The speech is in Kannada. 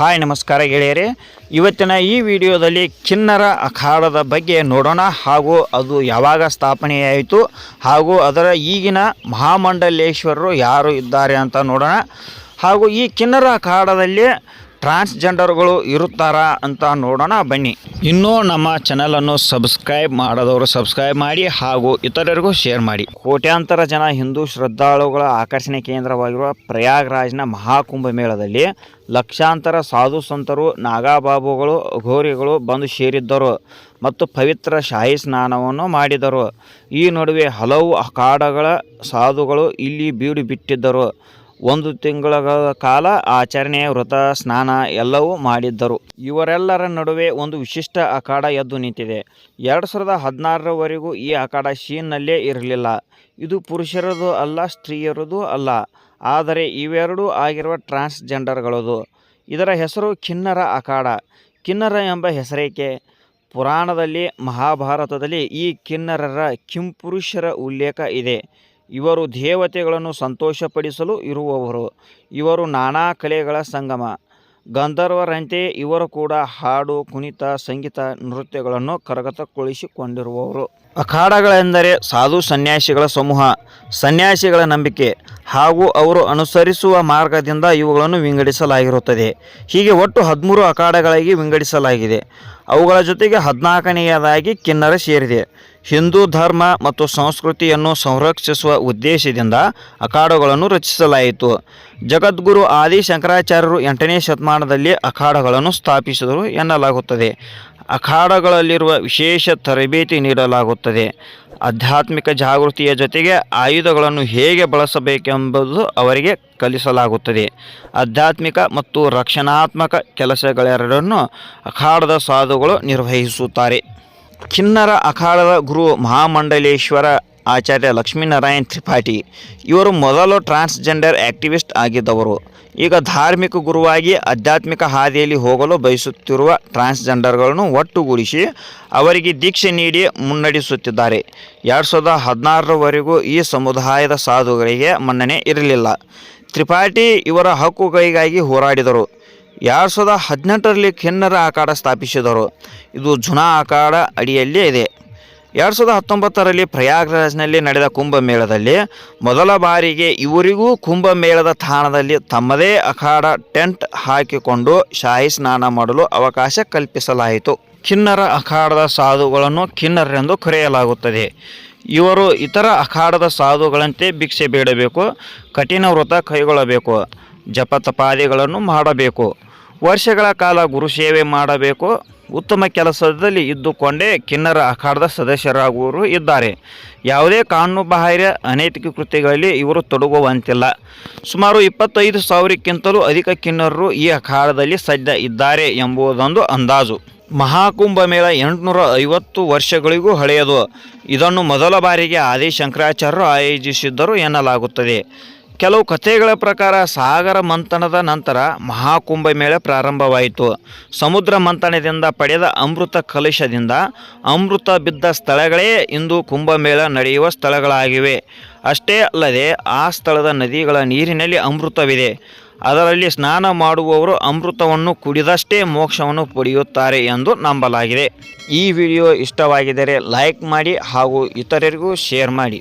ಹಾಯ್ ನಮಸ್ಕಾರ ಗೆಳೆಯರೆ. ಇವತ್ತಿನ ಈ ವಿಡಿಯೋದಲ್ಲಿ ಕಿನ್ನರ ಅಖಾಡದ ಬಗ್ಗೆ ನೋಡೋಣ. ಹಾಗೂ ಅದು ಯಾವಾಗ ಸ್ಥಾಪನೆಯಾಯಿತು. ಹಾಗೂ ಅದರ ಈಗಿನ ಮಹಾಮಂಡಲೇಶ್ವರರು ಯಾರು ಇದ್ದಾರೆ ಅಂತ ನೋಡೋಣ. ಹಾಗೂ ಈ ಕಿನ್ನರ ಅಖಾಡದಲ್ಲಿ ಟ್ರಾನ್ಸ್ಜೆಂಡರ್ಗಳು ಇರುತ್ತಾರಾ ಅಂತ ನೋಡೋಣ ಬನ್ನಿ. ಇನ್ನೂ ನಮ್ಮ ಚಾನಲನ್ನು ಸಬ್ಸ್ಕ್ರೈಬ್ ಮಾಡದವರು ಸಬ್ಸ್ಕ್ರೈಬ್ ಮಾಡಿ ಹಾಗೂ ಇತರರಿಗೂ ಶೇರ್ ಮಾಡಿ. ಕೋಟ್ಯಾಂತರ ಜನ ಹಿಂದೂ ಶ್ರದ್ಧಾಳುಗಳ ಆಕರ್ಷಣೆ ಕೇಂದ್ರವಾಗಿರುವ ಪ್ರಯಾಗ್ರಾಜ್ನ ಮಹಾಕುಂಭ ಮೇಳದಲ್ಲಿ ಲಕ್ಷಾಂತರ ಸಾಧು ಸಂತರು ನಾಗಾಬಾಬುಗಳು ಘೋರಿಗಳು ಬಂದು ಸೇರಿದ್ದರು ಮತ್ತು ಪವಿತ್ರ ಶಾಹಿ ಸ್ನಾನವನ್ನು ಮಾಡಿದರು. ಈ ನಡುವೆ ಹಲವು ಅಖಾಡಗಳ ಸಾಧುಗಳು ಇಲ್ಲಿ ಬೀಡು ಬಿಟ್ಟಿದ್ದರು ಒಂದು ತಿಂಗಳ ಕಾಲ ಆಚರಣೆ ವ್ರತ, ಸ್ನಾನ ಎಲ್ಲವೂ ಮಾಡಿದ್ದರು. ಇವರೆಲ್ಲರ ನಡುವೆ ಒಂದು ವಿಶಿಷ್ಟ ಅಖಾಡ ಎದ್ದು ನಿಂತಿದೆ. ಎರಡು ಸಾವಿರದ ಹದಿನಾರರವರೆಗೂ ಈ ಅಖಾಡ ಶೀನ್ನಲ್ಲೇ ಇರಲಿಲ್ಲ. ಇದು ಪುರುಷರದು ಅಲ್ಲ, ಸ್ತ್ರೀಯರದು ಅಲ್ಲ. ಆದರೆ ಇವೆರಡೂ ಆಗಿರುವ ಟ್ರಾನ್ಸ್ಜೆಂಡರ್ಗಳದು. ಇದರ ಹೆಸರು ಕಿನ್ನರ ಅಖಾಡ. ಕಿನ್ನರ ಎಂಬ ಹೆಸರೇಕೆ? ಪುರಾಣದಲ್ಲಿ, ಮಹಾಭಾರತದಲ್ಲಿ ಈ ಕಿನ್ನರರ ಕಿಂಪುರುಷರ ಉಲ್ಲೇಖ ಇದೆ. ಇವರು ದೇವತೆಗಳನ್ನು ಸಂತೋಷಪಡಿಸಲು ಇರುವವರು. ಇವರು ನಾನಾ ಕಲೆಗಳ ಸಂಗಮ. ಗಂಧರ್ವರಂತೆ ಇವರು ಕೂಡ ಹಾಡು, ಕುಣಿತ, ಸಂಗೀತ, ನೃತ್ಯಗಳನ್ನು ಕರಗತಗೊಳಿಸಿಕೊಂಡಿರುವವರು. ಅಖಾಡಗಳೆಂದರೆ ಸಾಧು ಸನ್ಯಾಸಿಗಳ ಸಮೂಹ, ಸನ್ಯಾಸಿಗಳ ನಂಬಿಕೆ ಹಾಗೂ ಅವರು ಅನುಸರಿಸುವ ಮಾರ್ಗದಿಂದ ಇವುಗಳನ್ನು ವಿಂಗಡಿಸಲಾಗಿರುತ್ತದೆ. ಹೀಗೆ ಒಟ್ಟು ಹದಿಮೂರು ಅಖಾಡಗಳಾಗಿ ವಿಂಗಡಿಸಲಾಗಿದೆ. ಅವುಗಳ ಜೊತೆಗೆ ಹದಿನಾಲ್ಕನೆಯದಾಗಿ ಕಿನ್ನರ ಸೇರಿದೆ. ಹಿಂದೂ ಧರ್ಮ ಮತ್ತು ಸಂಸ್ಕೃತಿಯನ್ನು ಸಂರಕ್ಷಿಸುವ ಉದ್ದೇಶದಿಂದ ಅಖಾಡಗಳನ್ನು ರಚಿಸಲಾಯಿತು. ಜಗದ್ಗುರು ಆದಿ ಶಂಕರಾಚಾರ್ಯರು ಎಂಟನೇ ಶತಮಾನದಲ್ಲಿ ಅಖಾಡಗಳನ್ನು ಸ್ಥಾಪಿಸಿದರು ಎನ್ನಲಾಗುತ್ತದೆ. ಅಖಾಡಗಳಲ್ಲಿರುವ ವಿಶೇಷ ತರಬೇತಿ ನೀಡಲಾಗುತ್ತದೆ. ಆಧ್ಯಾತ್ಮಿಕ ಜಾಗೃತಿಯ ಜೊತೆಗೆ ಆಯುಧಗಳನ್ನು ಹೇಗೆ ಬಳಸಬೇಕೆಂಬುದು ಅವರಿಗೆ ಕಲಿಸಲಾಗುತ್ತದೆ. ಆಧ್ಯಾತ್ಮಿಕ ಮತ್ತು ರಕ್ಷಣಾತ್ಮಕ ಕೆಲಸಗಳೆರಡನ್ನು ಅಖಾಡದ ಸಾಧುಗಳು ನಿರ್ವಹಿಸುತ್ತಾರೆ. ಕಿನ್ನರ ಅಖಾಡದ ಗುರು ಮಹಾಮಂಡಲೇಶ್ವರ ಆಚಾರ್ಯ ಲಕ್ಷ್ಮೀನಾರಾಯಣ್ ತ್ರಿಪಾಠಿ. ಇವರು ಮೊದಲು ಟ್ರಾನ್ಸ್ಜೆಂಡರ್ ಆ್ಯಕ್ಟಿವಿಸ್ಟ್ ಆಗಿದ್ದವರು. ಈಗ ಧಾರ್ಮಿಕ ಗುರುವಾಗಿ ಆಧ್ಯಾತ್ಮಿಕ ಹಾದಿಯಲ್ಲಿ ಹೋಗಲು ಬಯಸುತ್ತಿರುವ ಟ್ರಾನ್ಸ್ಜೆಂಡರ್ಗಳನ್ನು ಒಟ್ಟುಗೂಡಿಸಿ ಅವರಿಗೆ ದೀಕ್ಷೆ ನೀಡಿ ಮುನ್ನಡೆಸುತ್ತಿದ್ದಾರೆ. ಎರಡು ಸಾವಿರದ ಹದಿನಾರರವರೆಗೂ ಈ ಸಮುದಾಯದ ಸಾಧುಗಳಿಗೆ ಮನ್ನಣೆ ಇರಲಿಲ್ಲ. ತ್ರಿಪಾಠಿ ಇವರ ಹಕ್ಕುಗಳಿಗಾಗಿ ಹೋರಾಡಿದರು. ಎರಡು ಸಾವಿರದ ಹದಿನೆಂಟರಲ್ಲಿ ಕೆನ್ನರ ಅಖಾಡ ಸ್ಥಾಪಿಸಿದರು. ಇದು ಜುನಾ ಅಖಾಡ ಅಡಿಯಲ್ಲೇ ಇದೆ. ಎರಡು ಸಾವಿರದ ಹತ್ತೊಂಬತ್ತರಲ್ಲಿ ಪ್ರಯಾಗ್ರಾಜ್ನಲ್ಲಿ ನಡೆದ ಕುಂಭಮೇಳದಲ್ಲಿ ಮೊದಲ ಬಾರಿಗೆ ಇವರಿಗೂ ಕುಂಭಮೇಳದ ತಾಣದಲ್ಲಿ ತಮ್ಮದೇ ಅಖಾಡ ಟೆಂಟ್ ಹಾಕಿಕೊಂಡು ಶಾಹಿ ಸ್ನಾನ ಮಾಡಲು ಅವಕಾಶ ಕಲ್ಪಿಸಲಾಯಿತು. ಕಿನ್ನರ ಅಖಾಡದ ಸಾಧುಗಳನ್ನು ಕಿನ್ನರೆಂದು ಕರೆಯಲಾಗುತ್ತದೆ. ಇವರು ಇತರ ಅಖಾಡದ ಸಾಧುಗಳಂತೆ ಭಿಕ್ಷೆ ಬೇಡಬೇಕು, ಕಠಿಣ ವ್ರತ ಕೈಗೊಳ್ಳಬೇಕು, ಜಪತಪಾದಿಗಳನ್ನು ಮಾಡಬೇಕು. ವರ್ಷಗಳ ಕಾಲ ಗುರು ಸೇವೆ ಮಾಡಬೇಕು. ಉತ್ತಮ ಕೆಲಸದಲ್ಲಿ ಇದ್ದುಕೊಂಡೇ ಕಿನ್ನರ ಅಖಾಡದ ಸದಸ್ಯರಾಗುವರು ಇದ್ದಾರೆ. ಯಾವುದೇ ಕಾನೂನುಬಾಹಿರ ಅನೈತಿಕ ಕೃತ್ಯಗಳಲ್ಲಿ ಇವರು ತೊಡಗುವಂತಿಲ್ಲ. ಸುಮಾರು ಇಪ್ಪತ್ತೈದು ಸಾವಿರಕ್ಕಿಂತಲೂ ಅಧಿಕ ಕಿನ್ನರರು ಈ ಅಖಾಡದಲ್ಲಿ ಸದ್ಯ ಇದ್ದಾರೆ ಎಂಬುದೊಂದು ಅಂದಾಜು. ಮಹಾಕುಂಭ ಮೇಳ ಎಂಟುನೂರ ಐವತ್ತು ವರ್ಷಗಳಿಗೂ ಹಳೆಯದು. ಇದನ್ನು ಮೊದಲ ಬಾರಿಗೆ ಆದಿ ಶಂಕರಾಚಾರ್ಯರು ಆಯೋಜಿಸಿದ್ದರು ಎನ್ನಲಾಗುತ್ತದೆ. ಕೆಲವು ಕಥೆಗಳ ಪ್ರಕಾರ ಸಾಗರ ಮಂಥನದ ನಂತರ ಮಹಾಕುಂಭ ಮೇಳ ಪ್ರಾರಂಭವಾಯಿತು. ಸಮುದ್ರ ಮಂಥನದಿಂದ ಪಡೆದ ಅಮೃತ ಕಲಶದಿಂದ ಅಮೃತ ಬಿದ್ದ ಸ್ಥಳಗಳೇ ಇಂದು ಕುಂಭಮೇಳ ನಡೆಯುವ ಸ್ಥಳಗಳಾಗಿವೆ. ಅಷ್ಟೇ ಅಲ್ಲದೆ ಆ ಸ್ಥಳದ ನದಿಗಳ ನೀರಿನಲ್ಲಿ ಅಮೃತವಿದೆ. ಅದರಲ್ಲಿ ಸ್ನಾನ ಮಾಡುವವರು ಅಮೃತವನ್ನು ಕುಡಿದಷ್ಟೇ ಮೋಕ್ಷವನ್ನು ಪಡೆಯುತ್ತಾರೆ ಎಂದು ನಂಬಲಾಗಿದೆ. ಈ ವಿಡಿಯೋ ಇಷ್ಟವಾಗಿದ್ದರೆ ಲೈಕ್ ಮಾಡಿ ಹಾಗೂ ಇತರರಿಗೂ ಶೇರ್ ಮಾಡಿ.